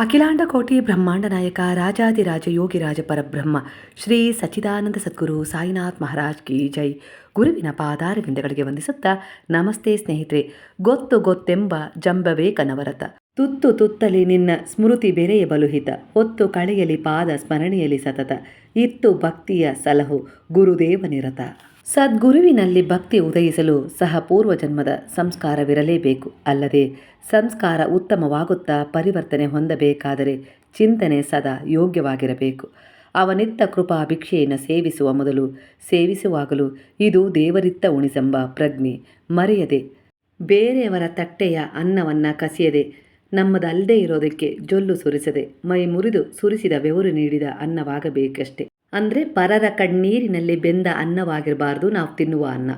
ಅಖಿಲಾಂಡ ಕೋಟಿ ಬ್ರಹ್ಮಾಂಡ ನಾಯಕ ರಾಜಾದಿರಾಜ ಯೋಗಿರಾಜ ಪರಬ್ರಹ್ಮ ಶ್ರೀ ಸಚ್ಚಿದಾನಂದ ಸದ್ಗುರು ಸಾಯಿನಾಥ್ ಮಹಾರಾಜ್ ಕಿ ಜೈ. ಗುರುವಿನ ಪಾದಾರವಿಂದಗಳಿಗೆ ವಂದಿಸುತ್ತಾ ನಮಸ್ತೆ ಸ್ನೇಹಿತರೆ, ಗೊತ್ತು ಗೊತ್ತೆಂಬ ಜಂಬವೇ ಕನವರತ ತುತ್ತು ತುತ್ತಲಿ ನಿನ್ನ ಸ್ಮೃತಿ ಬೆರೆಯ ಬಲುಹಿತ. ಹೊತ್ತು ಕಳೆಯಲಿ ಪಾದ ಸ್ಮರಣೆಯಲಿ ಸತತ. ಇತ್ತು ಭಕ್ತಿಯ ಸಲಹು ಗುರುದೇವನಿರತ ಸದ್ಗುರುವಿನಲ್ಲಿ ಭಕ್ತಿ ಉದಯಿಸಲು ಸಹ ಪೂರ್ವಜನ್ಮದ ಸಂಸ್ಕಾರವಿರಲೇಬೇಕು. ಅಲ್ಲದೆ ಸಂಸ್ಕಾರ ಉತ್ತಮವಾಗುತ್ತಾ ಪರಿವರ್ತನೆ ಹೊಂದಬೇಕಾದರೆ ಚಿಂತನೆ ಸದಾ ಯೋಗ್ಯವಾಗಿರಬೇಕು. ಅವನಿತ್ತ ಕೃಪಾ ಭಿಕ್ಷೆಯನ್ನು ಸೇವಿಸುವ ಮೊದಲು ಸೇವಿಸುವಾಗಲೂ ಇದು ದೇವರಿತ್ತ ಉಣಿಸೆಂಬ ಪ್ರಜ್ಞೆ ಮರೆಯದೆ, ಬೇರೆಯವರ ತಟ್ಟೆಯ ಅನ್ನವನ್ನು ಕಸಿಯದೆ, ನಮ್ಮದಲ್ಲದೆ ಇರೋದಕ್ಕೆ ಜೊಲ್ಲು ಸುರಿಸದೆ, ಮೈ ಮುರಿದು ಸುರಿಸಿದ ಬೆವರು ನೀಡಿದ ಅನ್ನವಾಗಬೇಕಷ್ಟೆ. ಅಂದರೆ ಪರರ ಕಣ್ಣೀರಿನಲ್ಲಿ ಬೆಂದ ಅನ್ನವಾಗಿರಬಾರ್ದು, ನಾವು ತಿನ್ನುವ ಅನ್ನ.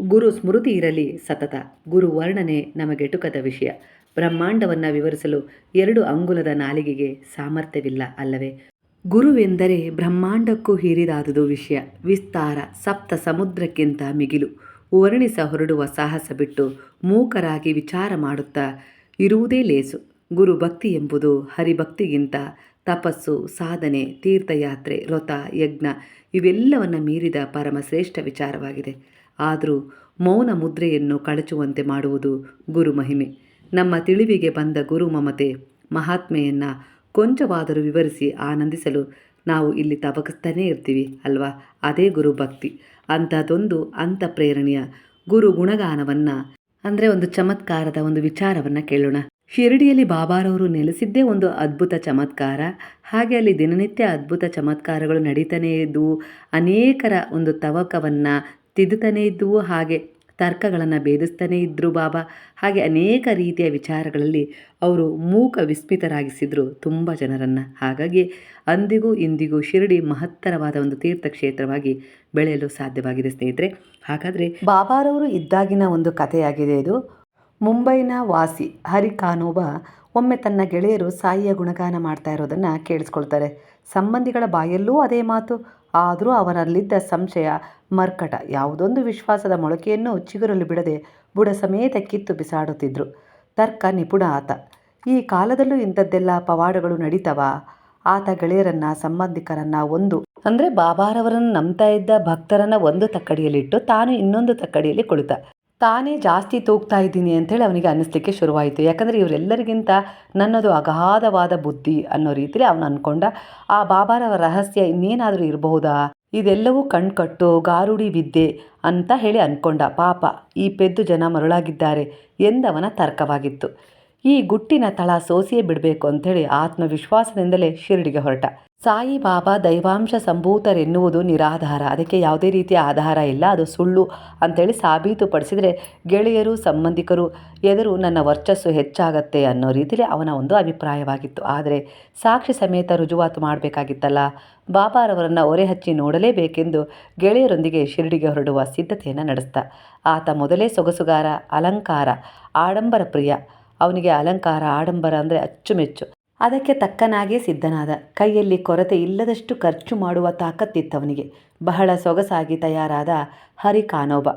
ಗುರು ಸ್ಮೃತಿ ಇರಲಿ ಸತತ. ಗುರು ವರ್ಣನೆ ನಮಗೆಟುಕದ ವಿಷಯ. ಬ್ರಹ್ಮಾಂಡವನ್ನು ವಿವರಿಸಲು ಎರಡು ಅಂಗುಲದ ನಾಲಿಗೆಗೆ ಸಾಮರ್ಥ್ಯವಿಲ್ಲ ಅಲ್ಲವೇ? ಗುರುವೆಂದರೆ ಬ್ರಹ್ಮಾಂಡಕ್ಕೂ ಹಿರಿದಾದುದು ವಿಷಯ. ವಿಸ್ತಾರ, ಸಪ್ತ ಸಮುದ್ರಕ್ಕಿಂತ ಮಿಗಿಲು. ವರ್ಣಿಸ ಹೊರಡುವ ಸಾಹಸ ಬಿಟ್ಟು ಮೂಕರಾಗಿ ವಿಚಾರ ಮಾಡುತ್ತಾ ಇರುವುದೇ ಲೇಸು. ಗುರು ಭಕ್ತಿ ಎಂಬುದು ಹರಿಭಕ್ತಿಗಿಂತ ತಪಸ್ಸು, ಸಾಧನೆ, ತೀರ್ಥಯಾತ್ರೆ ವ್ರತ ಯಜ್ಞ ಇವೆಲ್ಲವನ್ನು ಮೀರಿದ ಪರಮಶ್ರೇಷ್ಠ ವಿಚಾರವಾಗಿದೆ. ಆದರೂ ಮೌನ ಮುದ್ರೆಯನ್ನು ಕಳಚುವಂತೆ ಮಾಡುವುದು ಗುರು ಮಹಿಮೆ ನಮ್ಮ ತಿಳಿವಿಗೆ ಬಂದ ಗುರು ಮಮತೆ ಮಹಾತ್ಮೆಯನ್ನು ಕೊಂಚವಾದರೂ ವಿವರಿಸಿ ಆನಂದಿಸಲು ನಾವು ಇಲ್ಲಿ ತವಕಿಸ್ತಾನೇ ಇರ್ತೀವಿ, ಅಲ್ವಾ? ಅದೇ ಗುರು ಭಕ್ತಿ. ಅಂಥದ್ದೊಂದು ಅಂಥ ಪ್ರೇರಣೆಯ ಗುರು ಗುಣಗಾನವನ್ನು, ಅಂದರೆ ಒಂದು ಚಮತ್ಕಾರದ ಒಂದು ವಿಚಾರವನ್ನು ಕೇಳೋಣ. ಶಿರಡಿಯಲ್ಲಿ ಬಾಬಾರವರು ನೆಲೆಸಿದ್ದೇ ಒಂದು ಅದ್ಭುತ ಚಮತ್ಕಾರ. ಹಾಗೆ ಅಲ್ಲಿ ದಿನನಿತ್ಯ ಅದ್ಭುತ ಚಮತ್ಕಾರಗಳು ನಡೀತಾನೇ ಇದ್ದವು ಅನೇಕರ ಒಂದು ತವಕವನ್ನು ತಿದ್ದುತ್ತಾನೇ ಇದ್ದವು ಹಾಗೆ ತರ್ಕಗಳನ್ನು ಭೇದಿಸ್ತಾನೇ ಇದ್ದರು ಬಾಬಾ. ಹಾಗೆ ಅನೇಕ ರೀತಿಯ ವಿಚಾರಗಳಲ್ಲಿ ಅವರು ಮೂಕ ವಿಸ್ಮಿತರಾಗಿಸಿದರು ತುಂಬ ಜನರನ್ನು. ಹಾಗಾಗಿ ಅಂದಿಗೂ ಇಂದಿಗೂ ಶಿರಡಿ ಮಹತ್ತರವಾದ ಒಂದು ತೀರ್ಥಕ್ಷೇತ್ರವಾಗಿ ಬೆಳೆಯಲು ಸಾಧ್ಯವಾಗಿದೆ ಸ್ನೇಹಿತರೆ. ಹಾಗಾದರೆ ಬಾಬಾರವರು ಇದ್ದಾಗಿನ ಒಂದು ಕಥೆಯಾಗಿದೆ ಇದು. ಮುಂಬೈನ ವಾಸಿ ಹರಿಕಾನೋಬ ಒಮ್ಮೆ ತನ್ನ ಗೆಳೆಯರು ಸಾಯಿಯ ಗುಣಗಾನ ಮಾಡ್ತಾ ಇರೋದನ್ನು ಕೇಳಿಸ್ಕೊಳ್ತಾರೆ. ಸಂಬಂಧಿಗಳ ಬಾಯಲ್ಲೂ ಅದೇ ಮಾತು. ಆದರೂ ಅವರಲ್ಲಿದ್ದ ಸಂಶಯ, ಮರ್ಕಟ, ಯಾವುದೊಂದು ವಿಶ್ವಾಸದ ಮೊಳಕೆಯನ್ನು ಚಿಗುರಲು ಬಿಡದೆ ಬುಡ ಸಮೇತ ಕಿತ್ತು ಬಿಸಾಡುತ್ತಿದ್ದರು ತರ್ಕ ನಿಪುಣ ಆತ. ಈ ಕಾಲದಲ್ಲೂ ಇಂಥದ್ದೆಲ್ಲ ಪವಾಡಗಳು ನಡೀತವ? ಆತ ಗೆಳೆಯರನ್ನ, ಸಂಬಂಧಿಕರನ್ನ ಒಂದು ಅಂದರೆ ಬಾಬಾರವರನ್ನು ನಂಬ್ತಾ ಇದ್ದ ಭಕ್ತರನ್ನು ಒಂದು ತಕ್ಕಡಿಯಲ್ಲಿಟ್ಟು ತಾನು ಇನ್ನೊಂದು ತಕ್ಕಡಿಯಲ್ಲಿ ಕುಳಿತ. ತಾನೇ ಜಾಸ್ತಿ ತೂಗ್ತಾ ಇದ್ದೀನಿ ಅಂಥೇಳಿ ಅವನಿಗೆ ಅನ್ನಿಸ್ಲಿಕ್ಕೆ ಶುರುವಾಯಿತು. ಯಾಕಂದರೆ ಇವರೆಲ್ಲರಿಗಿಂತ ನನ್ನದು ಅಗಾಧವಾದ ಬುದ್ಧಿ ಅನ್ನೋ ರೀತಿಲಿ ಅವನು ಅಂದ್ಕೊಂಡ, ಆ ಬಾಬಾರವರ ರಹಸ್ಯ ಇನ್ನೇನಾದರೂ ಇರಬಹುದಾ? ಇದೆಲ್ಲವೂ ಕಣ್ಕಟ್ಟು, ಗಾರುಡಿ ವಿದ್ಯೆ ಅಂತ ಹೇಳಿ ಅಂದ್ಕೊಂಡ ಪಾಪ ಈ ಪೆದ್ದು ಜನ ಮರುಳಾಗಿದ್ದಾರೆ ಎಂದವನ ತರ್ಕವಾಗಿತ್ತು. ಈ ಗುಟ್ಟಿನ ತಳ ಸೋಸಿಯೇ ಬಿಡಬೇಕು ಅಂಥೇಳಿ ಆತ್ಮವಿಶ್ವಾಸದಿಂದಲೇ ಶಿರಡಿಗೆ ಹೊರಟ. ಸಾಯಿ ಬಾಬಾ ದೈವಾಂಶ ಸಂಭೂತರೆನ್ನುವುದು ನಿರಾಧಾರ. ಅದಕ್ಕೆ ಯಾವುದೇ ರೀತಿಯ ಆಧಾರ ಇಲ್ಲ. ಅದು ಸುಳ್ಳು ಅಂತೇಳಿ ಸಾಬೀತುಪಡಿಸಿದರೆ ಗೆಳೆಯರು, ಸಂಬಂಧಿಕರು, ಎದುರು ನನ್ನ ವರ್ಚಸ್ಸು ಹೆಚ್ಚಾಗತ್ತೆ ಅನ್ನೋ ರೀತಿಯಲ್ಲಿ ಅವನ ಒಂದು ಅಭಿಪ್ರಾಯವಾಗಿತ್ತು. ಆದರೆ ಸಾಕ್ಷಿ ಸಮೇತ ರುಜುವಾತು ಮಾಡಬೇಕಾಗಿತ್ತಲ್ಲ. ಬಾಬಾರವರನ್ನು ಒರೆ ಹಚ್ಚಿ ನೋಡಲೇಬೇಕೆಂದು ಗೆಳೆಯರೊಂದಿಗೆ ಶಿರಡಿಗೆ ಹೊರಡುವ ಸಿದ್ಧತೆಯನ್ನು ನಡೆಸ್ತಾ ಆತ ಮೊದಲೇ ಸೊಗಸುಗಾರ, ಅಲಂಕಾರ ಆಡಂಬರ ಪ್ರಿಯ ಅವನಿಗೆ ಅಲಂಕಾರ, ಆಡಂಬರ ಅಂದರೆ ಅಚ್ಚುಮೆಚ್ಚು. ಅದಕ್ಕೆ ತಕ್ಕನಾಗೇ ಸಿದ್ಧನಾದ. ಕೈಯಲ್ಲಿ ಕೊರತೆ ಇಲ್ಲದಷ್ಟು ಖರ್ಚು ಮಾಡುವ ತಾಕತ್ತಿತ್ತವನಿಗೆ. ಬಹಳ ಸೊಗಸಾಗಿ ತಯಾರಾದ ಹರಿಕಾನೋಬ.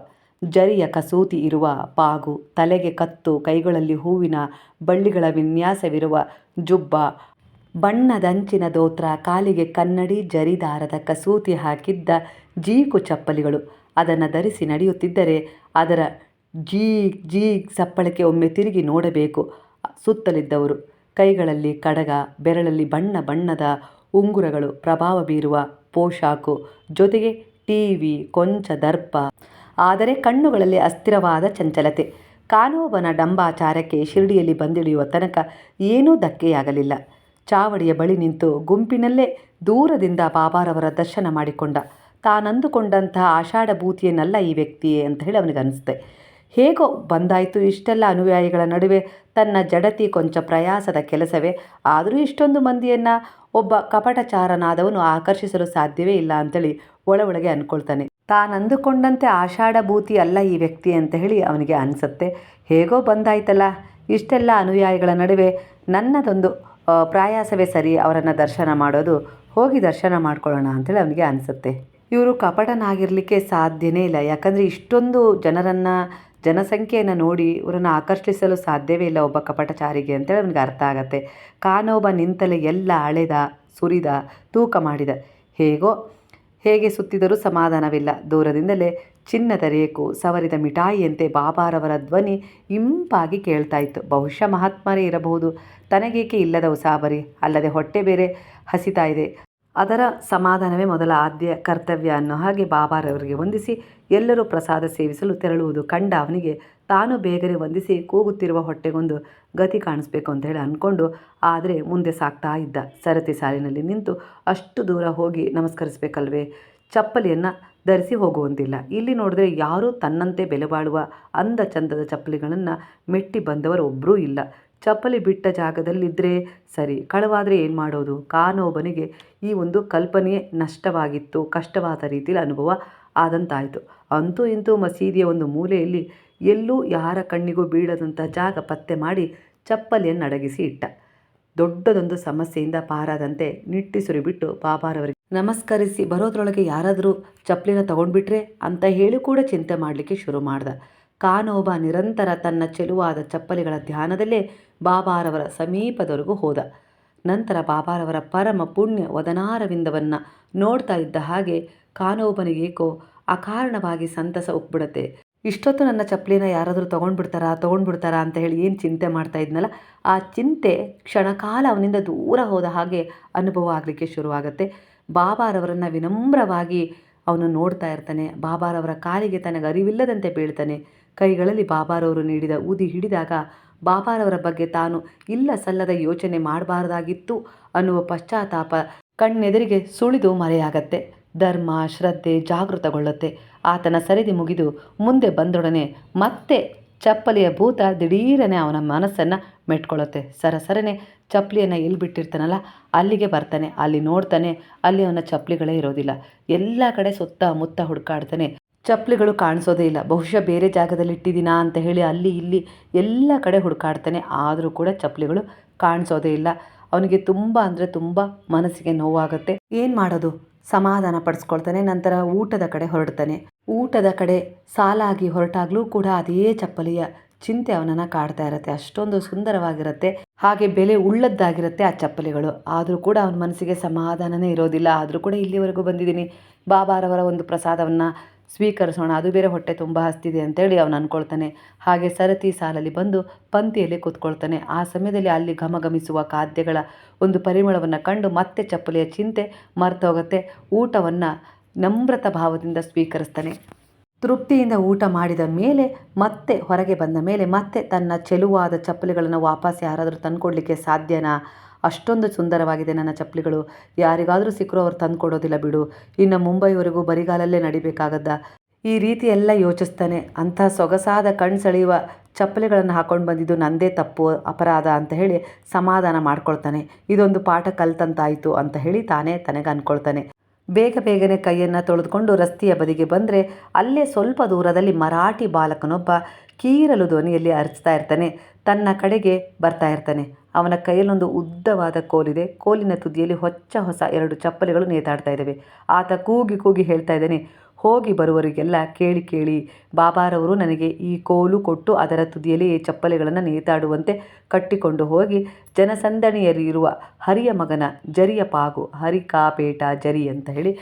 ಜರಿಯ ಕಸೂತಿ ಇರುವ ಪಾಗು, ತಲೆಗೆ ಕತ್ತು, ಕೈಗಳಲ್ಲಿ ಹೂವಿನ ಬಳ್ಳಿಗಳ ವಿನ್ಯಾಸವಿರುವ ಜುಬ್ಬ, ಬಣ್ಣದಂಚಿನ ದೋತ್ರ, ಕಾಲಿಗೆ ಕನ್ನಡಿ ಜರಿದಾರದ ಕಸೂತಿ ಹಾಕಿದ್ದ ಜೀಕು ಚಪ್ಪಲಿಗಳು. ಅದನ್ನು ಧರಿಸಿ ನಡೆಯುತ್ತಿದ್ದರೆ ಅದರ ಜೀ ಜೀಗ್ ಸಪ್ಪಳಕ್ಕೆ ಒಮ್ಮೆ ತಿರುಗಿ ನೋಡಬೇಕು. ಸುತ್ತಲಿದ್ದವರು ಕೈಗಳಲ್ಲಿ ಕಡಗ, ಬೆರಳಲ್ಲಿ ಬಣ್ಣ ಬಣ್ಣದ ಉಂಗುರಗಳು ಪ್ರಭಾವ ಬೀರುವ ಪೋಷಾಕು, ಜೊತೆಗೆ ಟಿವಿ ಕೊಂಚ ದರ್ಪ. ಆದರೆ ಕಣ್ಣುಗಳಲ್ಲಿ ಅಸ್ಥಿರವಾದ ಚಂಚಲತೆ. ಕಾನೋಬನ ಡಂಬಾಚಾರಕ್ಕೆ ಶಿರಡಿಯಲ್ಲಿ ಬಂದಿಳಿಯುವ ತನಕ ಏನೂ ಧಕ್ಕೆಯಾಗಲಿಲ್ಲ. ಚಾವಡಿಯ ಬಳಿ ನಿಂತು ಗುಂಪಿನಲ್ಲೇ ದೂರದಿಂದ ಬಾಬಾರವರ ದರ್ಶನ ಮಾಡಿಕೊಂಡ. ತಾನಂದುಕೊಂಡಂತಹ ಆಷಾಢಭೂತಿಯನ್ನಲ್ಲ ಈ ವ್ಯಕ್ತಿಯೇ ಅಂತ ಹೇಳಿ ಅವನಿಗೆ ಅನಿಸುತ್ತೆ ಹೇಗೋ ಬಂದಾಯಿತು ಇಷ್ಟೆಲ್ಲ ಅನುಯಾಯಿಗಳ ನಡುವೆ ತನ್ನ ಜಡತಿ ಕೊಂಚ ಪ್ರಯಾಸದ ಕೆಲಸವೇ. ಆದರೂ ಇಷ್ಟೊಂದು ಮಂದಿಯನ್ನು ಒಬ್ಬ ಕಪಟಚಾರನಾದವನು ಆಕರ್ಷಿಸಲು ಸಾಧ್ಯವೇ ಇಲ್ಲ ಅಂತೇಳಿ ಒಳ ಒಳಗೆ ಅಂದ್ಕೊಳ್ತಾನೆ ತಾನಂದುಕೊಂಡಂತೆ ಆಷಾಢಭೂತಿ ಅಲ್ಲ ಈ ವ್ಯಕ್ತಿ ಅಂತ ಹೇಳಿ ಅವನಿಗೆ ಅನಿಸುತ್ತೆ. ಹೇಗೋ ಬಂದಾಯ್ತಲ್ಲ, ಇಷ್ಟೆಲ್ಲ ಅನುಯಾಯಿಗಳ ನಡುವೆ ನನ್ನದೊಂದು ಪ್ರಯಾಸವೇ ಸರಿ, ಅವರನ್ನು ದರ್ಶನ ಮಾಡೋದು. ಹೋಗಿ ದರ್ಶನ ಮಾಡ್ಕೊಳ್ಳೋಣ ಅಂತೇಳಿ ಅವನಿಗೆ ಅನಿಸುತ್ತೆ. ಇವರು ಕಪಟನಾಗಿರಲಿಕ್ಕೆ ಸಾಧ್ಯನೇ ಇಲ್ಲ. ಯಾಕಂದರೆ ಇಷ್ಟೊಂದು ಜನರನ್ನು ಜನಸಂಖ್ಯೆಯನ್ನು ನೋಡಿ ಇವರನ್ನು ಆಕರ್ಷಿಸಲು ಸಾಧ್ಯವೇ ಇಲ್ಲ ಒಬ್ಬ ಕಪಟಚಾರಿಗೆ ಅಂತೇಳಿ ಅವನಿಗೆ ಅರ್ಥ ಆಗತ್ತೆ. ಕಾನೋಬ ನಿಂತಲೇ ಎಲ್ಲ ಅಳೆದ, ಸುರಿದ, ತೂಕ ಮಾಡಿದ. ಹೇಗೋ, ಹೇಗೆ ಸುತ್ತಿದರೂ ಸಮಾಧಾನವಿಲ್ಲ. ದೂರದಿಂದಲೇ ಚಿನ್ನದ ರೇಕು ಸವರಿದ ಮಿಠಾಯಿಯಂತೆ ಬಾಬಾರವರ ಧ್ವನಿ ಇಂಪಾಗಿ ಕೇಳ್ತಾ ಇತ್ತು. ಬಹುಶಃ ಮಹಾತ್ಮರೇ ಇರಬಹುದು. ತನಗೇಕೆ ಇಲ್ಲದ ಉಸಾಬರಿ ಅಲ್ಲದೆ ಹೊಟ್ಟೆ ಬೇರೆ ಹಸಿತಾ ಇದೆ. ಅದರ ಸಮಾಧಾನವೇ ಮೊದಲ ಆದ್ಯ ಕರ್ತವ್ಯ ಅನ್ನೋ ಹಾಗೆ ಬಾಬಾರವರಿಗೆ ವಂದಿಸಿ ಎಲ್ಲರೂ ಪ್ರಸಾದ ಸೇವಿಸಲು ತೆರಳುವುದು ಕಂಡ ಅವನಿಗೆ ತಾನು ಬೇಗನೆ ವಂದಿಸಿ ಕೂಗುತ್ತಿರುವ ಹೊಟ್ಟೆಗೊಂದು ಗತಿ ಕಾಣಿಸ್ಬೇಕು ಅಂತ ಹೇಳಿ ಅಂದ್ಕೊಂಡು ಆದರೆ ಮುಂದೆ ಸಾಗ್ತಾ ಇದ್ದ. ಸರತಿ ಸಾಲಿನಲ್ಲಿ ನಿಂತು ಅಷ್ಟು ದೂರ ಹೋಗಿ ನಮಸ್ಕರಿಸಬೇಕಲ್ವೇ? ಚಪ್ಪಲಿಯನ್ನು ಧರಿಸಿ ಹೋಗುವಂತಿಲ್ಲ. ಇಲ್ಲಿ ನೋಡಿದ್ರೆ ಯಾರೂ ತನ್ನಂತೆ ಬೆಲೆ ಬಾಳುವ ಅಂದ ಚಂದದ ಚಪ್ಪಲಿಗಳನ್ನು ಮೆಟ್ಟಿ ಬಂದವರು ಒಬ್ಬರೂ ಇಲ್ಲ. ಚಪ್ಪಲಿ ಬಿಟ್ಟ ಜಾಗದಲ್ಲಿದ್ದರೆ ಸರಿ. ಕಳವಾದರೆ ಏನು ಮಾಡೋದು? ಕಾನೋಬನಿಗೆ ಈ ಒಂದು ಕಲ್ಪನೆಯೇ ನಷ್ಟವಾಗಿತ್ತು. ಕಷ್ಟವಾದ ರೀತಿಯಲ್ಲಿ ಅನುಭವ ಆದಂತಾಯಿತು. ಅಂತೂ ಇಂತೂ ಮಸೀದಿಯ ಒಂದು ಮೂಲೆಯಲ್ಲಿ ಎಲ್ಲೂ ಯಾರ ಕಣ್ಣಿಗೂ ಬೀಳದಂಥ ಜಾಗ ಪತ್ತೆ ಮಾಡಿ ಚಪ್ಪಲಿಯನ್ನು ಅಡಗಿಸಿ ಇಟ್ಟ. ದೊಡ್ಡದೊಂದು ಸಮಸ್ಯೆಯಿಂದ ಪಾರಾದಂತೆ ನಿಟ್ಟಿಸುರಿ ಬಿಟ್ಟು ಬಾಬಾರವರಿಗೆ, ನಮಸ್ಕರಿಸಿ, ಬರೋದ್ರೊಳಗೆ ಯಾರಾದರೂ ಚಪ್ಪಲಿನ ತಗೊಂಡ್ಬಿಟ್ರೆ ಅಂತ ಹೇಳಿ ಕೂಡ ಚಿಂತೆ ಮಾಡಲಿಕ್ಕೆ ಶುರು ಮಾಡ್ದ. ಕಾನೋಬ ನಿರಂತರ ತನ್ನ ಚೆಲುವಾದ ಚಪ್ಪಲಿಗಳ ಧ್ಯಾನದಲ್ಲೇ ಬಾಬಾರವರ ಸಮೀಪದವರೆಗೂ ಹೋದ. ನಂತರ ಬಾಬಾರವರ ಪರಮ ಪುಣ್ಯ ವದನಾರವಿಂದವನ್ನು ನೋಡ್ತಾ ಇದ್ದ ಹಾಗೆ ಕಾನೋಬನಿಗೇಕೋ ಅಕಾರಣವಾಗಿ ಸಂತಸ ಉಕ್ಬಿಡತ್ತೆ. ಇಷ್ಟೊತ್ತು ನನ್ನ ಚಪ್ಪಲಿನ ಯಾರಾದರೂ ತೊಗೊಂಡ್ಬಿಡ್ತಾರಾ ತೊಗೊಂಡ್ಬಿಡ್ತಾರಾ ಅಂತ ಹೇಳಿ ಏನು ಚಿಂತೆ ಮಾಡ್ತಾ ಇದ್ನಲ್ಲ, ಆ ಚಿಂತೆ ಕ್ಷಣಕಾಲ ಅವನಿಂದ ದೂರ ಹೋದ ಹಾಗೆ ಅನುಭವ ಆಗಲಿಕ್ಕೆ ಶುರುವಾಗುತ್ತೆ. ಬಾಬಾರವರನ್ನು ವಿನಮ್ರವಾಗಿ ಅವನು ನೋಡ್ತಾ ಇರ್ತಾನೆ, ಬಾಬಾರವರ ಕಾಲಿಗೆ ತನಗೆ ಅರಿವಿಲ್ಲದಂತೆ ಬೀಳ್ತಾನೆ. ಕೈಗಳಲ್ಲಿ ಬಾಬಾರವರು ನೀಡಿದ ಊದಿ ಹಿಡಿದಾಗ ಬಾಬಾರವರ ಬಗ್ಗೆ ತಾನು ಇಲ್ಲ ಸಲ್ಲದ ಯೋಚನೆ ಮಾಡಬಾರದಾಗಿತ್ತು ಅನ್ನುವ ಪಶ್ಚಾತ್ತಾಪ ಕಣ್ಣೆದುರಿಗೆ ಸುಳಿದು ಮರೆಯಾಗತ್ತೆ. ಧರ್ಮ, ಶ್ರದ್ಧೆ ಜಾಗೃತಗೊಳ್ಳುತ್ತೆ. ಆತನ ಸರಿದಿ ಮುಗಿದು ಮುಂದೆ ಬಂದೊಡನೆ ಮತ್ತೆ ಚಪ್ಪಲಿಯ ಭೂತ ದಿಢೀರನೆ ಅವನ ಮನಸ್ಸನ್ನು ಮೆಟ್ಕೊಳ್ಳುತ್ತೆ. ಸರಸರನೆ ಚಪ್ಪಲಿಯನ್ನು ಎಲ್ಲಿ ಬಿಟ್ಟಿರ್ತಾನಲ್ಲ ಅಲ್ಲಿಗೆ ಬರ್ತಾನೆ. ಅಲ್ಲಿ ನೋಡ್ತಾನೆ, ಅಲ್ಲಿ ಅವನ ಚಪ್ಪಲಿಗಳೇ ಇರೋದಿಲ್ಲ. ಎಲ್ಲ ಕಡೆ ಸುತ್ತ ಮುತ್ತ ಹುಡುಕಾಡ್ತಾನೆ. ಚಪ್ಪಲಿಗಳು ಕಾಣಿಸೋದೇ ಇಲ್ಲ. ಬಹುಶಃ ಬೇರೆ ಜಾಗದಲ್ಲಿ ಇಟ್ಟಿದ್ದೀನ ಅಂತ ಹೇಳಿ ಅಲ್ಲಿ ಇಲ್ಲಿ ಎಲ್ಲ ಕಡೆ ಹುಡುಕಾಡ್ತಾನೆ. ಆದರೂ ಕೂಡ ಚಪ್ಪಲಿಗಳು ಕಾಣಿಸೋದೇ ಇಲ್ಲ. ಅವನಿಗೆ ತುಂಬ ಅಂದರೆ ತುಂಬ ಮನಸ್ಸಿಗೆ ನೋವಾಗುತ್ತೆ. ಏನು ಮಾಡೋದು? ಸಮಾಧಾನ ಪಡಿಸ್ಕೊಳ್ತಾನೆ, ನಂತರ ಊಟದ ಕಡೆ ಹೊರಡ್ತಾನೆ. ಊಟದ ಕಡೆ ಸಾಲಾಗಿ ಹೊರಟಾಗಲೂ ಕೂಡ ಅದೇ ಚಪ್ಪಲಿಯ ಚಿಂತೆ ಅವನನ್ನು ಕಾಡ್ತಾ ಇರುತ್ತೆ. ಅಷ್ಟೊಂದು ಸುಂದರವಾಗಿರುತ್ತೆ. ಹಾಗೆ ಬೆಲೆ ಉಳ್ಳದ್ದಾಗಿರುತ್ತೆ ಆ ಚಪ್ಪಲಿಗಳು. ಆದರೂ ಕೂಡ ಅವನ ಮನಸ್ಸಿಗೆ ಸಮಾಧಾನನೇ ಇರೋದಿಲ್ಲ. ಆದರೂ ಕೂಡ ಇಲ್ಲಿವರೆಗೂ ಬಂದಿದ್ದೀನಿ. ಬಾಬಾರವರ ಒಂದು ಪ್ರಸಾದವನ್ನು ಸ್ವೀಕರಿಸೋಣ, ಅದು ಬೇರೆ ಹೊಟ್ಟೆ ತುಂಬ ಹಸ್ತಿದೆ ಅಂತೇಳಿ ಅವನು ಅಂದ್ಕೊಳ್ತಾನೆ ಹಾಗೆ ಸರತಿ ಸಾಲಲ್ಲಿ ಬಂದು ಪಂಕ್ತಿಯಲ್ಲಿ ಕೂತ್ಕೊಳ್ತಾನೆ. ಆ ಸಮಯದಲ್ಲಿ ಅಲ್ಲಿ ಘಮಘಮಿಸುವ ಖಾದ್ಯಗಳ ಒಂದು ಪರಿಮಳವನ್ನು ಕಂಡು ಮತ್ತೆ ಚಪ್ಪಲಿಯ ಚಿಂತೆ ಮರ್ತೋಗುತ್ತೆ. ಊಟವನ್ನು ನಮ್ರತ ಭಾವದಿಂದ ಸ್ವೀಕರಿಸ್ತಾನೆ. ತೃಪ್ತಿಯಿಂದ ಊಟ ಮಾಡಿದ ಮೇಲೆ ಮತ್ತೆ ಹೊರಗೆ ಬಂದ ಮೇಲೆ ಮತ್ತೆ ತನ್ನ ಚೆಲುವಾದ ಚಪ್ಪಲಿಗಳನ್ನು ವಾಪಸ್ ಯಾರಾದರೂ ತಂದುಕೊಡ್ಲಿಕ್ಕೆ ಸಾಧ್ಯನಾ? ಅಷ್ಟೊಂದು ಸುಂದರವಾಗಿದೆ ನನ್ನ ಚಪ್ಪಲಿಗಳು. ಯಾರಿಗಾದರೂ ಸಿಕ್ಕರೂ ಅವ್ರು ತಂದು ಕೊಡೋದಿಲ್ಲ ಬಿಡು. ಇನ್ನು ಮುಂಬೈವರೆಗೂ ಬರಿಗಾಲಲ್ಲೇ ನಡಿಬೇಕಾಗದ್ದ. ಈ ರೀತಿ ಎಲ್ಲ ಯೋಚಿಸ್ತಾನೆ. ಅಂಥ ಸೊಗಸಾದ ಕಣ್ಣು ಸೆಳೆಯುವ ಚಪ್ಪಲಿಗಳನ್ನು ಹಾಕೊಂಡು ಬಂದಿದ್ದು ನಂದೇ ತಪ್ಪು, ಅಪರಾಧ ಅಂತ ಹೇಳಿ ಸಮಾಧಾನ ಮಾಡ್ಕೊಳ್ತಾನೆ. ಇದೊಂದು ಪಾಠ ಕಲ್ತಂತಾಯಿತು ಅಂತ ಹೇಳಿ ತಾನೇ ತನಗೆ ಅಂದ್ಕೊಳ್ತಾನೆ ಬೇಗ ಬೇಗನೆ ಕೈಯನ್ನು ತೊಳೆದುಕೊಂಡು ರಸ್ತೆಯ ಬದಿಗೆ ಬಂದರೆ ಅಲ್ಲೇ ಸ್ವಲ್ಪ ದೂರದಲ್ಲಿ ಮರಾಠಿ ಬಾಲಕನೊಬ್ಬ ಕೀರಲು ಧ್ವನಿಯಲ್ಲಿ ಅರಚ್ತಾ ಇರ್ತಾನೆ. ತನ್ನ ಕಡೆಗೆ ಬರ್ತಾ ಇರ್ತಾನೆ. ಅವನ ಕೈಯಲ್ಲೊಂದು ಉದ್ದವಾದ ಕೋಲಿದೆ. ಕೋಲಿನ ತುದಿಯಲ್ಲಿ ಹೊಚ್ಚ ಹೊಸ ಎರಡು ಚಪ್ಪಲಿಗಳು ನೇತಾಡ್ತಾ ಇದ್ದಾವೆ. ಆತ ಕೂಗಿ ಕೂಗಿ ಹೇಳ್ತಾ ಇದ್ದಾನೆ, ಹೋಗಿ ಬರುವವರಿಗೆಲ್ಲ ಕೇಳಿ ಕೇಳಿ. ಬಾಬಾರವರು ನನಗೆ ಈ ಕೋಲು ಕೊಟ್ಟು ಅದರ ತುದಿಯಲ್ಲಿ ಈ ಚಪ್ಪಲಿಗಳನ್ನು ನೇತಾಡುವಂತೆ ಕಟ್ಟಿಕೊಂಡು ಹೋಗಿ ಜನಸಂದಣಿಯರಿರುವ ಹರಿಯ ಮಗನ ಜರಿಯ ಪಾಗು, ಹರಿ ಕಾಪೇಟ ಜರಿ ಅಂತ ಹೇಳಿ,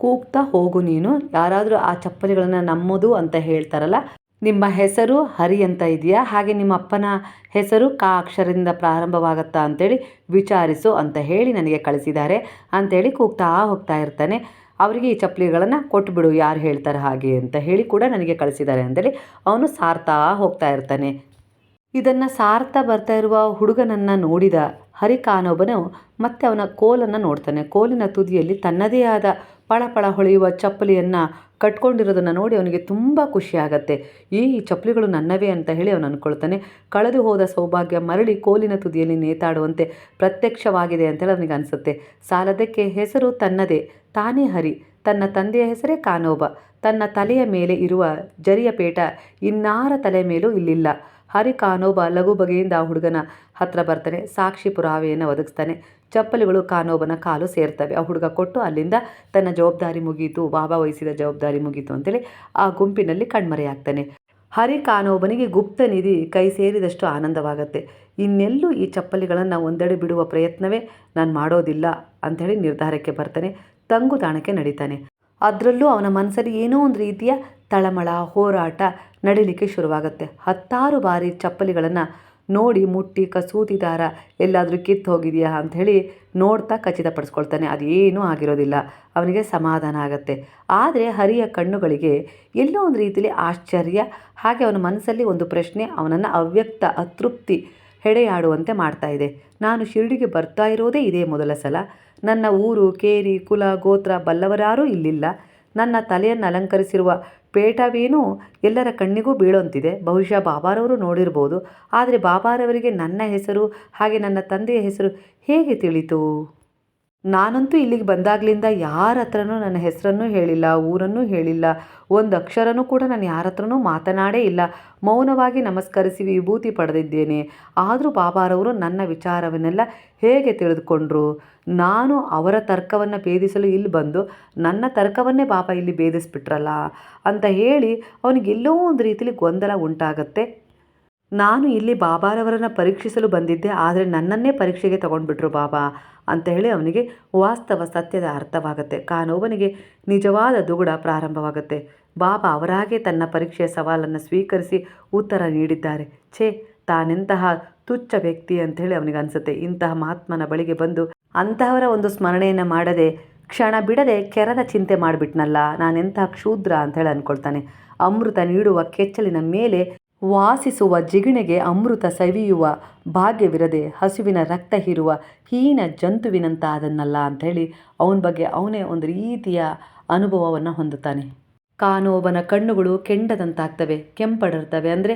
ಕೂಗ್ತಾ ಹೋಗು ನೀನು. ಯಾರಾದರೂ ಆ ಚಪ್ಪಲಿಗಳನ್ನು ನಮ್ಮದು ಅಂತ ಹೇಳ್ತಾರಲ್ಲ ನಿಮ್ಮ ಹೆಸರು ಹರಿ ಅಂತ ಇದೆಯಾ? ಹಾಗೆ ನಿಮ್ಮ ಅಪ್ಪನ ಹೆಸರು ಕಾ ಅಕ್ಷರದಿಂದ ಪ್ರಾರಂಭವಾಗುತ್ತಾ ಅಂತೇಳಿ ವಿಚಾರಿಸು ಅಂತ ಹೇಳಿ ನನಗೆ ಕಳಿಸಿದ್ದಾರೆ. ಅಂಥೇಳಿ ಕೂಗ್ತಾ ಹೋಗ್ತಾ ಇರ್ತಾನೆ. ಅವರಿಗೆ ಈ ಚಪ್ಪಲಿಗಳನ್ನು ಕೊಟ್ಟುಬಿಡು ಯಾರು ಹೇಳ್ತಾರೆ ಹಾಗೆ ಅಂತ ಹೇಳಿ ಕೂಡ ನನಗೆ ಕಳಿಸಿದ್ದಾರೆ ಅಂತೇಳಿ ಅವನು ಸಾರ್ತಾ ಹೋಗ್ತಾ ಇರ್ತಾನೆ. ಇದನ್ನು ಸಾರ್ತಾ ಬರ್ತಾ ಇರುವ ಹುಡುಗನನ್ನು ನೋಡಿದ ಹರಿಕಾನೊಬ್ಬನು ಮತ್ತೆ ಅವನ ಕೋಲನ್ನು ನೋಡ್ತಾನೆ. ಕೋಲಿನ ತುದಿಯಲ್ಲಿ ತನ್ನದೇ ಆದ ಪಳಪಳ ಹೊಳೆಯುವ ಚಪ್ಪಲಿಯನ್ನು ಕಟ್ಕೊಂಡಿರೋದನ್ನು ನೋಡಿ ಅವನಿಗೆ ತುಂಬ ಖುಷಿಯಾಗತ್ತೆ ಈ ಚಪ್ಪಲಿಗಳು ನನ್ನವೇ ಅಂತ ಹೇಳಿ ಅವನು ಅಂದ್ಕೊಳ್ತಾನೆ ಕಳೆದು ಹೋದ ಸೌಭಾಗ್ಯ ಮರಳಿ ಕೋಲಿನ ತುದಿಯಲ್ಲಿ ನೇತಾಡುವಂತೆ ಪ್ರತ್ಯಕ್ಷವಾಗಿದೆ ಅಂತೇಳಿ ಅವನಿಗೆ ಅನಿಸುತ್ತೆ. ಸಾಲದಕ್ಕೆ ಹೆಸರು ತನ್ನದೇ, ತಾನೇ ಹರಿ. ತನ್ನ ತಂದೆಯ ಹೆಸರೇ ಕಾನೋಬ. ತನ್ನ ತಲೆಯ ಮೇಲೆ ಇರುವ ಜರಿಯ ಪೇಟ ಇನ್ನಾರ ತಲೆ ಮೇಲೂ ಇಲ್ಲಿಲ್ಲ. ಹರಿ ಕಾನೋಬ ಲಘು ಬಗೆಯಿಂದ ಆ ಹುಡುಗನ ಹತ್ರ ಬರ್ತಾನೆ. ಸಾಕ್ಷಿ ಪುರಾವೆಯನ್ನು ಒದಗಿಸ್ತಾನೆ. ಚಪ್ಪಲಿಗಳು ಕಾನೋಬನ ಕಾಲು ಸೇರ್ತವೆ. ಆ ಹುಡುಗ ಕೊಟ್ಟು ಅಲ್ಲಿಂದ ತನ್ನ ಜವಾಬ್ದಾರಿ ಮುಗೀತು ಬಾಬಾ ವಹಿಸಿದ ಜವಾಬ್ದಾರಿ ಮುಗೀತು ಅಂತೇಳಿ ಆ ಗುಂಪಿನಲ್ಲಿ ಕಣ್ಮರೆಯಾಗ್ತಾನೆ. ಹರಿ ಕಾನೋಬನಿಗೆ ಗುಪ್ತ ನಿಧಿ ಕೈ ಸೇರಿದಷ್ಟು ಆನಂದವಾಗತ್ತೆ. ಇನ್ನೆಲ್ಲೂ ಈ ಚಪ್ಪಲಿಗಳನ್ನು ಒಂದೆಡೆ ಬಿಡುವ ಪ್ರಯತ್ನವೇ ನಾನು ಮಾಡೋದಿಲ್ಲ ಅಂಥೇಳಿ ನಿರ್ಧಾರಕ್ಕೆ ಬರ್ತಾನೆ. ತಂಗು ತಾಣಕ್ಕೆ ನಡೀತಾನೆ. ಅದರಲ್ಲೂ ಅವನ ಮನಸ್ಸಲ್ಲಿ ಏನೋ ಒಂದು ರೀತಿಯ ತಳಮಳ, ಹೋರಾಟ ನಡೀಲಿಕ್ಕೆ ಶುರುವಾಗುತ್ತೆ. ಹತ್ತಾರು ಬಾರಿ ಚಪ್ಪಲಿಗಳನ್ನು ನೋಡಿ ಮುಟ್ಟಿ ಕಸೂತಿ ದಾರ ಎಲ್ಲಾದರೂ ಕಿತ್ತು ಹೋಗಿದೆಯಾ ಅಂಥೇಳಿ ನೋಡ್ತಾ ಖಚಿತಪಡಿಸ್ಕೊಳ್ತಾನೆ. ಅದೇನೂ ಆಗಿರೋದಿಲ್ಲ. ಅವನಿಗೆ ಸಮಾಧಾನ ಆಗುತ್ತೆ. ಆದರೆ ಹರಿಯ ಕಣ್ಣುಗಳಿಗೆ ಎಲ್ಲೋ ಒಂದು ರೀತಿಯಲ್ಲಿ ಆಶ್ಚರ್ಯ, ಹಾಗೆ ಅವನ ಮನಸ್ಸಲ್ಲಿ ಒಂದು ಪ್ರಶ್ನೆ, ಅವನನ್ನು ಅವ್ಯಕ್ತ ಅತೃಪ್ತಿ ಹೆಡೆಯಾಡುವಂತೆ ಮಾಡ್ತಾ ಇದೆ. ನಾನು ಶಿರಡಿಗೆ ಬರ್ತಾ ಇರೋದೇ ಇದೇ ಮೊದಲ ಸಲ. ನನ್ನ ಊರು, ಕೇರಿ, ಕುಲ, ಗೋತ್ರ ಬಲ್ಲವರಾರೂ ಇಲ್ಲಿಲ್ಲ. ನನ್ನ ತಲೆಯನ್ನು ಅಲಂಕರಿಸಿರುವ ಪೇಟವೇನೂ ಎಲ್ಲರ ಕಣ್ಣಿಗೂ ಬೀಳೋಂತಿದೆ. ಬಹುಶಃ ಬಾಬಾರವರು ನೋಡಿರ್ಬೋದು. ಆದರೆ ಬಾಬಾರವರಿಗೆ ನನ್ನ ಹೆಸರು, ಹಾಗೆ ನನ್ನ ತಂದೆಯ ಹೆಸರು ಹೇಗೆ ತಿಳಿತು? ನಾನಂತೂ ಇಲ್ಲಿಗೆ ಬಂದಾಗ್ಲಿಂದ ಯಾರ ಹತ್ರನೂ ನನ್ನ ಹೆಸರನ್ನೂ ಹೇಳಿಲ್ಲ, ಊರನ್ನೂ ಹೇಳಿಲ್ಲ. ಒಂದು ಅಕ್ಷರನೂ ಕೂಡ ನಾನು ಯಾರ ಹತ್ರನೂ ಮಾತನಾಡೇ ಇಲ್ಲ. ಮೌನವಾಗಿ ನಮಸ್ಕರಿಸಿ ವಿಭೂತಿ ಪಡೆದಿದ್ದೇನೆ. ಆದರೂ ಬಾಬಾರವರು ನನ್ನ ವಿಚಾರವನ್ನೆಲ್ಲ ಹೇಗೆ ತಿಳಿದುಕೊಂಡ್ರು? ನಾನು ಅವರ ತರ್ಕವನ್ನು ಭೇದಿಸಲು ಇಲ್ಲಿ ಬಂದು ನನ್ನ ತರ್ಕವನ್ನೇ ಬಾಬಾ ಇಲ್ಲಿ ಭೇದಿಸ್ಬಿಟ್ರಲ್ಲ ಅಂತ ಹೇಳಿ ಅವನಿಗೆಲ್ಲೋ ಒಂದು ರೀತಿಯಲ್ಲಿ ಗೊಂದಲ ಉಂಟಾಗತ್ತೆ. ನಾನು ಇಲ್ಲಿ ಬಾಬಾರವರನ್ನು ಪರೀಕ್ಷಿಸಲು ಬಂದಿದ್ದೆ, ಆದರೆ ನನ್ನನ್ನೇ ಪರೀಕ್ಷೆಗೆ ತಗೊಂಡ್ಬಿಟ್ರು ಬಾಬಾ ಅಂತ ಹೇಳಿ ಅವನಿಗೆ ವಾಸ್ತವ ಸತ್ಯದ ಅರ್ಥವಾಗುತ್ತೆ. ಕಾನೋವನಿಗೆ ನಿಜವಾದ ದುಗುಡ ಪ್ರಾರಂಭವಾಗುತ್ತೆ. ಬಾಬಾ ಅವರಾಗೇ ತನ್ನ ಪರೀಕ್ಷೆಯ ಸವಾಲನ್ನು ಸ್ವೀಕರಿಸಿ ಉತ್ತರ ನೀಡಿದ್ದಾರೆ. ಛೇ, ತಾನೆಂತಹ ತುಚ್ಛ ವ್ಯಕ್ತಿ ಅಂಥೇಳಿ ಅವನಿಗೆ ಅನಿಸುತ್ತೆ. ಇಂತಹ ಮಹಾತ್ಮನ ಬಳಿಗೆ ಬಂದು ಅಂತಹವರ ಒಂದು ಸ್ಮರಣೆಯನ್ನು ಮಾಡದೆ, ಕ್ಷಣ ಬಿಡದೆ ಕೆರದ ಚಿಂತೆ ಮಾಡಿಬಿಟ್ನಲ್ಲ, ನಾನೆಂತಹ ಕ್ಷೂದ್ರ ಹೇಳಿ ಅಂದ್ಕೊಳ್ತಾನೆ ಅಮೃತ ನೀಡುವ ಕೆಚ್ಚಲಿನ ಮೇಲೆ ವಾಸಿಸುವ ಜಿಗಣೆಗೆ ಅಮೃತ ಸವಿಯುವ ಭಾಗ್ಯವಿರದೆ ಹಸುವಿನ ರಕ್ತ ಹೀರುವ ಹೀನ ಜಂತುವಿನಂತಾದನ್ನಲ್ಲ ಅಂಥೇಳಿ ಅವನ ಬಗ್ಗೆ ಅವನೇ ಒಂದು ರೀತಿಯ ಅನುಭವವನ್ನು ಹೊಂದುತ್ತಾನೆ. ಕಾನೋಬನ ಕಣ್ಣುಗಳು ಕೆಂಡದಂತಾಗ್ತವೆ, ಕೆಂಪಡಿರ್ತವೆ ಅಂದರೆ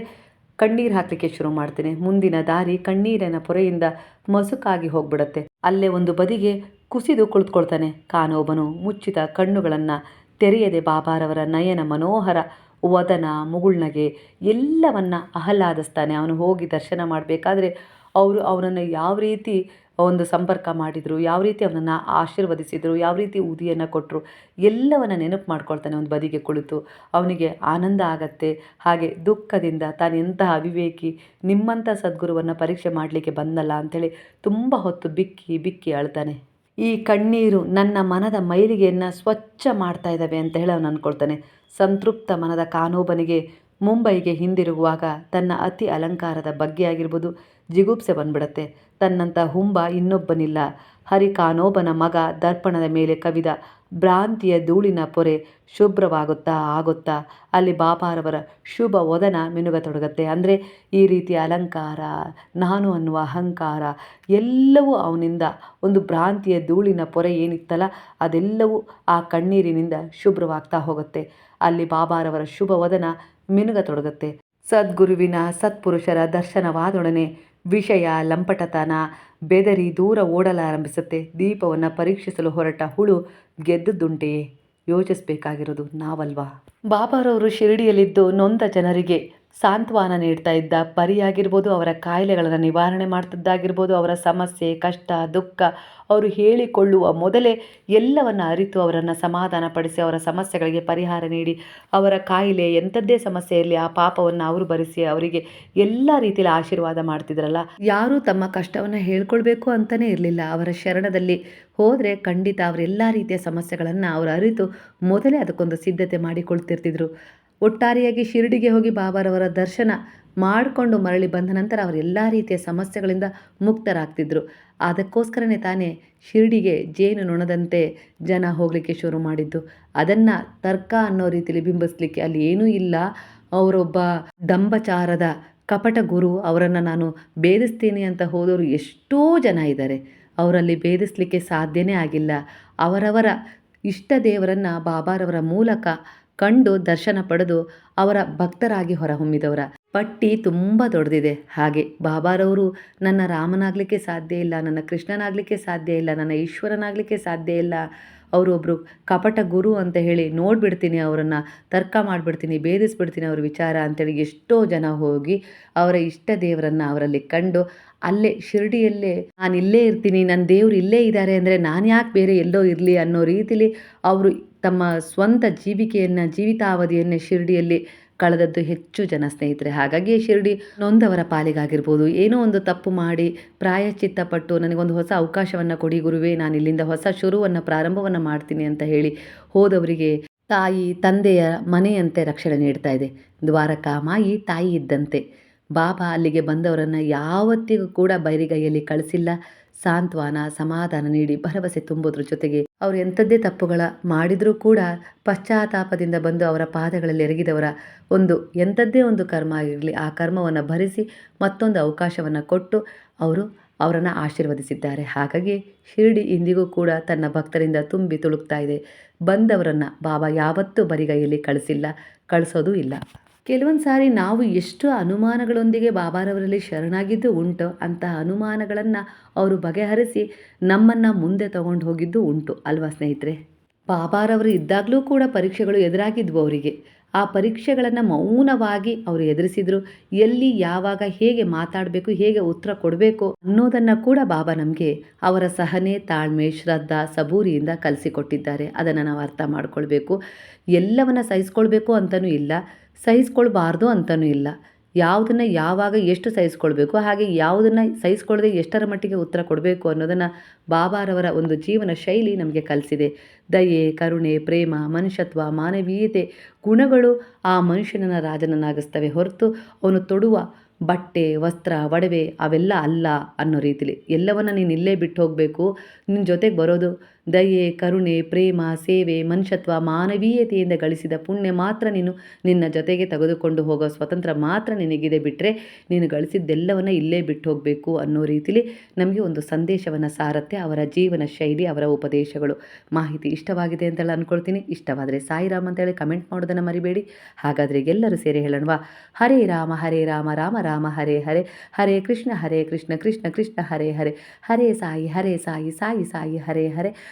ಕಣ್ಣೀರು ಹಾಕಲಿಕ್ಕೆ ಶುರು ಮಾಡ್ತೇನೆ. ಮುಂದಿನ ದಾರಿ ಕಣ್ಣೀರಿನ ಪೊರೆಯಿಂದ ಮಸುಕಾಗಿ ಹೋಗ್ಬಿಡತ್ತೆ. ಅಲ್ಲೇ ಒಂದು ಬದಿಗೆ ಕುಸಿದು ಕುಳಿತುಕೊಳ್ತಾನೆ ಕಾನೋಬನು ಮುಚ್ಚಿದ ಕಣ್ಣುಗಳನ್ನು ತೆರೆಯದೆ ಬಾಬಾರವರ ನಯನ ಮನೋಹರ ವದನ, ಮುಗುಳ್ನಗೆ ಎಲ್ಲವನ್ನು ಆಹ್ಲಾದಿಸ್ತಾನೆ. ಅವನು ಹೋಗಿ ದರ್ಶನ ಮಾಡಬೇಕಾದ್ರೆ ಅವರು ಅವನನ್ನು ಯಾವ ರೀತಿ ಒಂದು ಸಂಪರ್ಕ ಮಾಡಿದರು, ಯಾವ ರೀತಿ ಅವನನ್ನು ಆಶೀರ್ವದಿಸಿದರು, ಯಾವ ರೀತಿ ಉದಿಯನ್ನು ಕೊಟ್ಟರು ಎಲ್ಲವನ್ನು ನೆನಪು ಮಾಡ್ಕೊಳ್ತಾನೆ ಒಂದು ಬದಿಗೆ ಕುಳಿತು. ಅವನಿಗೆ ಆನಂದ ಆಗತ್ತೆ. ಹಾಗೆ ದುಃಖದಿಂದ ತಾನು ಎಂತಹ ಅವಿವೇಕಿ, ನಿಮ್ಮಂಥ ಸದ್ಗುರುವನ್ನು ಪರೀಕ್ಷೆ ಮಾಡಲಿಕ್ಕೆ ಬಂದಲ್ಲ ಅಂಥೇಳಿ ತುಂಬ ಹೊತ್ತು ಬಿಕ್ಕಿ ಬಿಕ್ಕಿ ಅಳ್ತಾನೆ. ಈ ಕಣ್ಣೀರು ನನ್ನ ಮನದ ಮೈಲಿಗೆಯನ್ನು ಸ್ವಚ್ಛ ಮಾಡ್ತಾ ಇದ್ದಾವೆ ಅಂತ ಹೇಳಿ ಅವನು ಅಂದ್ಕೊಳ್ತಾನೆ ಸಂತೃಪ್ತ ಮನದ ಕಾನೋಬನಿಗೆ ಮುಂಬೈಗೆ ಹಿಂದಿರುಗುವಾಗ ತನ್ನ ಅತಿ ಅಲಂಕಾರದ ಬಗ್ಗೆ ಆಗಿರ್ಬೋದು ಜಿಗುಪ್ಸೆ ಬಂದ್ಬಿಡತ್ತೆ. ತನ್ನಂಥ ಹುಂಬ ಇನ್ನೊಬ್ಬನಿಲ್ಲ. ಹರಿ ಕಾನೋಬನ ಮಗ ದರ್ಪಣದ ಮೇಲೆ ಕವಿದ ಭ್ರಾಂತಿಯ ಧೂಳಿನ ಪೊರೆ ಶುಭ್ರವಾಗುತ್ತಾ ಆಗುತ್ತಾ, ಅಲ್ಲಿ ಬಾಬಾರವರ ಶುಭ ವದನ ಮಿನುಗತೊಡಗುತ್ತೆ. ಅಂದರೆ ಈ ರೀತಿಯ ಅಲಂಕಾರ, ನಾನು ಅನ್ನುವ ಅಹಂಕಾರ, ಎಲ್ಲವೂ ಅವನಿಂದ, ಒಂದು ಭ್ರಾಂತಿಯ ಧೂಳಿನ ಪೊರೆ ಏನಿತ್ತಲ್ಲ, ಅದೆಲ್ಲವೂ ಆ ಕಣ್ಣೀರಿನಿಂದ ಶುಭ್ರವಾಗ್ತಾ ಹೋಗುತ್ತೆ. ಅಲ್ಲಿ ಬಾಬಾರವರ ಶುಭ ವದನ ಮಿನುಗತೊಡಗುತ್ತೆ. ಸದ್ಗುರುವಿನ ಸತ್ಪುರುಷರ ದರ್ಶನವಾದೊಡನೆ ವಿಷಯ ಲಂಪಟತನ, ಬೆದರಿ ದೂರ ಓಡಲಾರಂಭಿಸುತ್ತೆ. ದೀಪವನ್ನು ಪರೀಕ್ಷಿಸಲು ಹೊರಟ ಹುಳು ಗೆದ್ದುದುಂಟೆಯೇ ಯೋಚಿಸಬೇಕಾಗಿರೋದು ನಾವಲ್ವಾ? ಬಾಬಾರವರು ಶಿರಡಿಯಲ್ಲಿದ್ದು ನೊಂದ ಜನರಿಗೆ ಸಾಂತ್ವನ ನೀಡ್ತಾ ಇದ್ದ ಪರಿಯಾಗಿರ್ಬೋದು, ಅವರ ಕಾಯಿಲೆಗಳನ್ನು ನಿವಾರಣೆ ಮಾಡ್ತಿದ್ದಾಗಿರ್ಬೋದು, ಅವರ ಸಮಸ್ಯೆ, ಕಷ್ಟ, ದುಃಖ, ಅವರು ಹೇಳಿಕೊಳ್ಳುವ ಮೊದಲೇ ಎಲ್ಲವನ್ನು ಅರಿತು ಅವರನ್ನು ಸಮಾಧಾನಪಡಿಸಿ ಅವರ ಸಮಸ್ಯೆಗಳಿಗೆ ಪರಿಹಾರ ನೀಡಿ, ಅವರ ಕಾಯಿಲೆ ಎಂಥದ್ದೇ ಸಮಸ್ಯೆಯಲ್ಲಿ ಆ ಪಾಪವನ್ನು ಅವರು ಭರಿಸಿ, ಅವರಿಗೆ ಎಲ್ಲ ರೀತಿಯಲ್ಲಿ ಆಶೀರ್ವಾದ ಮಾಡ್ತಿದ್ರಲ್ಲ. ಯಾರೂ ತಮ್ಮ ಕಷ್ಟವನ್ನು ಹೇಳ್ಕೊಳ್ಬೇಕು ಅಂತಲೇ ಇರಲಿಲ್ಲ. ಅವರ ಶರಣದಲ್ಲಿ ಹೋದರೆ ಖಂಡಿತ ಅವರೆಲ್ಲ ರೀತಿಯ ಸಮಸ್ಯೆಗಳನ್ನು ಅವರು ಅರಿತು ಮೊದಲೇ ಅದಕ್ಕೊಂದು ಸಿದ್ಧತೆ ಮಾಡಿಕೊಳ್ತಿರ್ತಿದ್ರು. ಒಟ್ಟಾರೆಯಾಗಿ ಶಿರಡಿಗೆ ಹೋಗಿ ಬಾಬಾರವರ ದರ್ಶನ ಮಾಡಿಕೊಂಡು ಮರಳಿ ಬಂದ ನಂತರ ಅವರು ಎಲ್ಲ ರೀತಿಯ ಸಮಸ್ಯೆಗಳಿಂದ ಮುಕ್ತರಾಗ್ತಿದ್ರು. ಅದಕ್ಕೋಸ್ಕರನೇ ತಾನೇ ಶಿರಡಿಗೆ ಜೇನು ನೊಣದಂತೆ ಜನ ಹೋಗಲಿಕ್ಕೆ ಶುರು ಮಾಡಿದ್ದು. ಅದನ್ನು ತರ್ಕ ಅನ್ನೋ ರೀತಿಯಲ್ಲಿ ಬಿಂಬಿಸ್ಲಿಕ್ಕೆ ಅಲ್ಲಿ ಏನೂ ಇಲ್ಲ. ಅವರೊಬ್ಬ ದಂಬಚಾರದ ಕಪಟ ಗುರು, ಅವರನ್ನು ನಾನು ಭೇದಿಸ್ತೀನಿ ಅಂತ ಹೋದವರು ಎಷ್ಟೋ ಜನ ಇದ್ದಾರೆ. ಅವರಲ್ಲಿ ಭೇದಿಸ್ಲಿಕ್ಕೆ ಸಾಧ್ಯನೇ ಆಗಿಲ್ಲ. ಅವರವರ ಇಷ್ಟ ದೇವರನ್ನು ಬಾಬಾರವರ ಮೂಲಕ ಕಂಡು ದರ್ಶನ ಪಡೆದು ಅವರ ಭಕ್ತರಾಗಿ ಹೊರಹೊಮ್ಮಿದವರ. ಪಟ್ಟಿ ತುಂಬ ದೊಡ್ಡದಿದೆ. ಹಾಗೆ ಬಾಬಾರವರು ನನ್ನ ರಾಮನಾಗಲಿಕ್ಕೆ ಸಾಧ್ಯ ಇಲ್ಲ, ನನ್ನ ಕೃಷ್ಣನಾಗಲಿಕ್ಕೆ ಸಾಧ್ಯ ಇಲ್ಲ, ನನ್ನ ಈಶ್ವರನಾಗಲಿಕ್ಕೆ ಸಾಧ್ಯ ಇಲ್ಲ. ಅವರೊಬ್ಬರು ಕಪಟ ಗುರು ಅಂತ ಹೇಳಿ ನೋಡಿಬಿಡ್ತೀನಿ, ಅವರನ್ನು ತರ್ಕ ಮಾಡಿಬಿಡ್ತೀನಿ, ಭೇದಿಸ್ಬಿಡ್ತೀನಿ ಅವ್ರ ವಿಚಾರ ಅಂತೇಳಿ ಎಷ್ಟೋ ಜನ ಹೋಗಿ ಅವರ ಇಷ್ಟ ದೇವರನ್ನು ಅವರಲ್ಲಿ ಕಂಡು ಅಲ್ಲೇ ಶಿರಡಿಯಲ್ಲೇ ನಾನು ಇಲ್ಲೇ ಇರ್ತೀನಿ ನನ್ನ ದೇವರು ಇಲ್ಲೇ ಇದ್ದಾರೆ ಅಂದರೆ ನಾನು ಯಾಕೆ ಬೇರೆ ಎಲ್ಲೋ ಇರಲಿ ಅನ್ನೋ ರೀತಿಲಿ ಅವರು ತಮ್ಮ ಸ್ವಂತ ಜೀವಿಕೆಯನ್ನು, ಜೀವಿತಾವಧಿಯನ್ನು ಶಿರಡಿಯಲ್ಲಿ ಕಳೆದದ್ದು ಹೆಚ್ಚು ಜನ ಸ್ನೇಹಿತರೆ. ಹಾಗಾಗಿ ಶಿರಡಿ ನೊಂದವರ ಪಾಲಿಗಾಗಿರ್ಬೋದು. ಏನೋ ಒಂದು ತಪ್ಪು ಮಾಡಿ ಪ್ರಾಯಶ್ಚಿತ್ತ ಪಟ್ಟು ನನಗೊಂದು ಹೊಸ ಅವಕಾಶವನ್ನು ಕೊಡಿ ಗುರುವೇ, ನಾನು ಇಲ್ಲಿಂದ ಹೊಸ ಶುರುವನ್ನು, ಪ್ರಾರಂಭವನ್ನು ಮಾಡ್ತೀನಿ ಅಂತ ಹೇಳಿ ಹೋದವರಿಗೆ ತಾಯಿ, ತಂದೆಯ ಮನೆಯಂತೆ ರಕ್ಷಣೆ ನೀಡ್ತಾ ಇದೆ. ದ್ವಾರಕಾ ಮಾಯಿ ತಾಯಿ ಇದ್ದಂತೆ. ಬಾಬಾ ಅಲ್ಲಿಗೆ ಬಂದವರನ್ನು ಯಾವತ್ತಿಗೂ ಕೂಡ ಬೈರಿಗೈಯಲ್ಲಿ ಕಳಿಸಿಲ್ಲ. ಸಾಂತ್ವನ, ಸಮಾಧಾನ ನೀಡಿ ಭರವಸೆ ತುಂಬೋದ್ರ ಜೊತೆಗೆ ಅವರು ಎಂಥದ್ದೇ ತಪ್ಪುಗಳ ಮಾಡಿದರೂ ಕೂಡ ಪಶ್ಚಾತ್ತಾಪದಿಂದ ಬಂದು ಅವರ ಪಾದಗಳಲ್ಲಿ ಎರಗಿದವರ ಒಂದು ಎಂಥದ್ದೇ ಒಂದು ಕರ್ಮ ಆಗಿರಲಿ, ಆ ಕರ್ಮವನ್ನು ಭರಿಸಿ ಮತ್ತೊಂದು ಅವಕಾಶವನ್ನು ಕೊಟ್ಟು ಅವರು ಅವರನ್ನು ಆಶೀರ್ವದಿಸಿದ್ದಾರೆ. ಹಾಗಾಗಿ ಶಿರಡಿ ಇಂದಿಗೂ ಕೂಡ ತನ್ನ ಭಕ್ತರಿಂದ ತುಂಬಿ ತುಳುಕ್ತಾ ಇದೆ. ಬಂದವರನ್ನು ಬಾಬಾ ಯಾವತ್ತೂ ಬರಿಗೈಯಲ್ಲಿ ಕಳಿಸಿಲ್ಲ, ಕಳಿಸೋದೂ ಇಲ್ಲ. ಕೆಲವೊಂದು ಸಾರಿ ನಾವು ಎಷ್ಟು ಅನುಮಾನಗಳೊಂದಿಗೆ ಬಾಬಾರವರಲ್ಲಿ ಶರಣಾಗಿದ್ದು ಉಂಟು, ಅಂತಹ ಅನುಮಾನಗಳನ್ನು ಅವರು ಬಗೆಹರಿಸಿ ನಮ್ಮನ್ನು ಮುಂದೆ ತಗೊಂಡು ಹೋಗಿದ್ದು ಉಂಟು ಅಲ್ವಾ ಸ್ನೇಹಿತರೆ? ಬಾಬಾರವರು ಇದ್ದಾಗಲೂ ಕೂಡ ಪರೀಕ್ಷೆಗಳು ಎದುರಾಗಿದ್ವು ಅವರಿಗೆ. ಆ ಪರೀಕ್ಷೆಗಳನ್ನು ಮೌನವಾಗಿ ಅವರು ಎದುರಿಸಿದರು. ಎಲ್ಲಿ, ಯಾವಾಗ, ಹೇಗೆ ಮಾತಾಡಬೇಕು, ಹೇಗೆ ಉತ್ತರ ಕೊಡಬೇಕು ಅನ್ನೋದನ್ನು ಕೂಡ ಬಾಬಾ ನಮಗೆ ಅವರ ಸಹನೆ, ತಾಳ್ಮೆ, ಶ್ರದ್ಧಾ, ಸಬೂರಿಯಿಂದ ಕಲಿಸಿಕೊಟ್ಟಿದ್ದಾರೆ. ಅದನ್ನು ನಾವು ಅರ್ಥ ಮಾಡ್ಕೊಳ್ಬೇಕು. ಎಲ್ಲವನ್ನು ಸಹಿಸ್ಕೊಳ್ಬೇಕು ಅಂತಲೂ ಇಲ್ಲ. ಸಹಿಸ್ಕೊಳ್ಬಾರ್ದು ಅಂತಲೂ ಇಲ್ಲ. ಯಾವುದನ್ನು ಯಾವಾಗ ಎಷ್ಟು ಸಹಿಸ್ಕೊಳ್ಬೇಕು, ಹಾಗೆ ಯಾವುದನ್ನು ಸಹಿಸ್ಕೊಳ್ಳದೆ ಎಷ್ಟರ ಮಟ್ಟಿಗೆ ಉತ್ತರ ಕೊಡಬೇಕು ಅನ್ನೋದನ್ನು ಬಾಬಾರವರ ಒಂದು ಜೀವನ ಶೈಲಿ ನಮಗೆ ಕಲಿಸಿದೆ. ದಯೆ, ಕರುಣೆ, ಪ್ರೇಮ, ಮನುಷ್ಯತ್ವ, ಮಾನವೀಯತೆ ಗುಣಗಳು ಆ ಮನುಷ್ಯನನ್ನು ರಾಜನನ್ನಾಗಿಸ್ತವೆ ಹೊರತು ಅವನು ತೊಡುವ ಬಟ್ಟೆ, ವಸ್ತ್ರ, ಒಡವೆ ಅವೆಲ್ಲ ಅಲ್ಲ ಅನ್ನೋ ರೀತಿಲಿ. ಎಲ್ಲವನ್ನು ನೀನು ಇಲ್ಲೇ ಬಿಟ್ಟು ಹೋಗಬೇಕು ನಿನ್ನ ಜೊತೆಗೆ ಬರೋದು ದಯೆ, ಕರುಣೆ, ಪ್ರೇಮ, ಸೇವೆ, ಮನುಷ್ಯತ್ವ ಮಾನವೀಯತೆಯಿಂದ ಗಳಿಸಿದ ಪುಣ್ಯ ಮಾತ್ರ ನೀನು ನಿನ್ನ ಜೊತೆಗೆ ತೆಗೆದುಕೊಂಡು ಹೋಗೋ ಸ್ವತಂತ್ರ ಮಾತ್ರ ನಿನಗಿದೆ ಬಿಟ್ಟರೆ ನೀನು ಗಳಿಸಿದ್ದೆಲ್ಲವನ್ನು ಇಲ್ಲೇ ಬಿಟ್ಟು ಹೋಗಬೇಕು ಅನ್ನೋ ರೀತಿಲಿ ನಮಗೆ ಒಂದು ಸಂದೇಶವನ್ನು ಸಾರತ್ತೆ ಅವರ ಜೀವನ ಶೈಲಿ, ಅವರ ಉಪದೇಶಗಳು. ಮಾಹಿತಿ ಇಷ್ಟವಾಗಿದೆ ಅಂತೇಳಿ ಅಂದ್ಕೊಳ್ತೀನಿ ಇಷ್ಟವಾದರೆ ಸಾಯಿರಾಮ್ ಅಂತೇಳಿ ಕಮೆಂಟ್ ಮಾಡೋದನ್ನು ಮರಿಬೇಡಿ. ಹಾಗಾದರೆ ಎಲ್ಲರೂ ಸೇರಿ ಹೇಳೋಣವಾ? ಹರೇ ರಾಮ ಹರೇ ರಾಮ ರಾಮ ರಾಮ, ಹರೇ ಹರೇ. ಹರೇ ಕೃಷ್ಣ ಹರೇ ಕೃಷ್ಣ ಕೃಷ್ಣ ಕೃಷ್ಣ, ಹರೇ ಹರೇ. ಹರೇ ಸಾಯಿ ಹರೇ ಸಾಯಿ ಸಾಯಿ ಸಾಯಿ, ಹರೇ ಹರೇ.